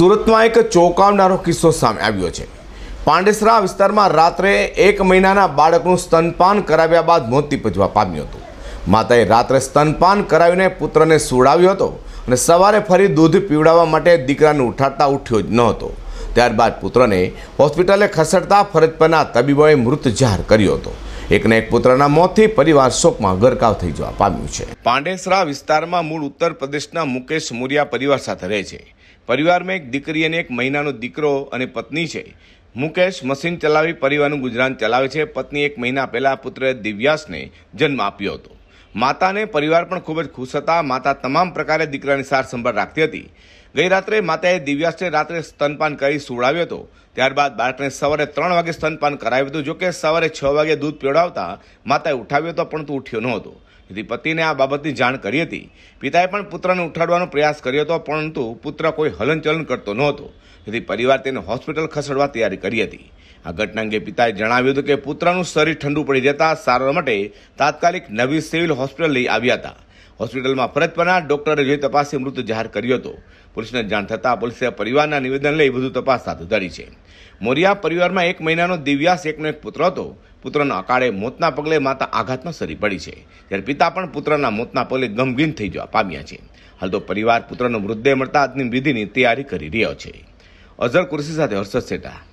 સુરતમાં એક ચોંકાવનારો કિસ્સો સામે આવ્યો છે. પાંડેસરા વિસ્તારમાં રાત્રે એક મહિનાના બાળકનું સ્તનપાન કરાવ્યા બાદ મોત નીપજવા પામ્યું હતું. માતાએ રાત્રે સ્તનપાન કરાવીને પુત્રને સુવડાવ્યો હતો અને સવારે ફરી દૂધ પીવડાવવા માટે દીકરાને ઉઠાડતા ઉઠ્યો જ ન હતો. ત્યારબાદ પુત્રને હોસ્પિટલે ખસેડતા ફરજ પરના તબીબોએ મૃત જાહેર કર્યો હતો. એકને એક પુત્રના મોતથી પરિવાર શોકમાં ગરકાવ થઈ જવા પામ્યું છે. પાંડેસરા વિસ્તારમાં મૂળ ઉત્તર પ્રદેશના મુકેશ મોરિયા પરિવાર સાથે રહે છે. પરિવારમાં એક દીકરી અને એક મહિનાનો દીકરો અને પત્ની છે. મુકેશ મશીન ચલાવી પરિવારનું ગુજરાન ચલાવે છે. પત્ની એક મહિના પહેલા પુત્ર દિવ્યાસને જન્મ આપ્યો હતો. માતાને પરિવાર પણ ખૂબ જ ખુશ હતા. માતા તમામ પ્રકારે દીકરાની સાર સંભાળ રાખતી હતી. ગઈ રાત્રે માતાએ દિવ્યાસને રાત્રે સ્તનપાન કરી સુવડાવ્યો હતો. ત્યારબાદ બાળકને સવારે ત્રણ વાગે સ્તનપાન કરાવ્યું હતું. જોકે સવારે છ વાગે દૂધ પીવડાવતા માતાએ ઉઠાવ્યો હતો પણ તું ઉઠ્યો નહોતો. તેથી પતિને આ બાબતની જાણ કરી હતી. પિતાએ પણ પુત્રને ઉઠાડવાનો પ્રયાસ કર્યો હતો, પરંતુ પુત્ર કોઈ હલનચલન કરતો નહોતો. તેથી પરિવાર તેને હોસ્પિટલ ખસેડવા તૈયારી કરી હતી. આ ઘટના અંગે પિતાએ જણાવ્યું હતું કે પુત્રનું શરીર ઠંડુ પડી જતા સારવાર માટે તાત્કાલિક નવી સિવિલ હોસ્પિટલ લઈ આવ્યા હતા. હોસ્પિટલમાં ફરજ પરના ડોક્ટરે જોઈ તપાસે મૃત જાહેર કર્યો હતો. પોલીસને જાણ થતાં પોલીસે પરિવારના નિવેદન લઈ વધુ તપાસ હાથ ધરી છે. મોરિયા પરિવારમાં એક મહિનાનો દિવ્યાસ એકનો એક પુત્ર હતો. પુત્રના અકાળે મોતના પગલે માતા આઘાતમાં સરી પડી છે. જ્યારે પિતા પણ પુત્રના મોતના પગલે ગમગીન થઈ જવા પામ્યા છે. હાલ તો પરિવાર પુત્રનો મૃતદેહ મળતા આજની વિધિની તૈયારી કરી રહ્યો છે. અઝર કુરશી સાથે હર્ષદ સેટા.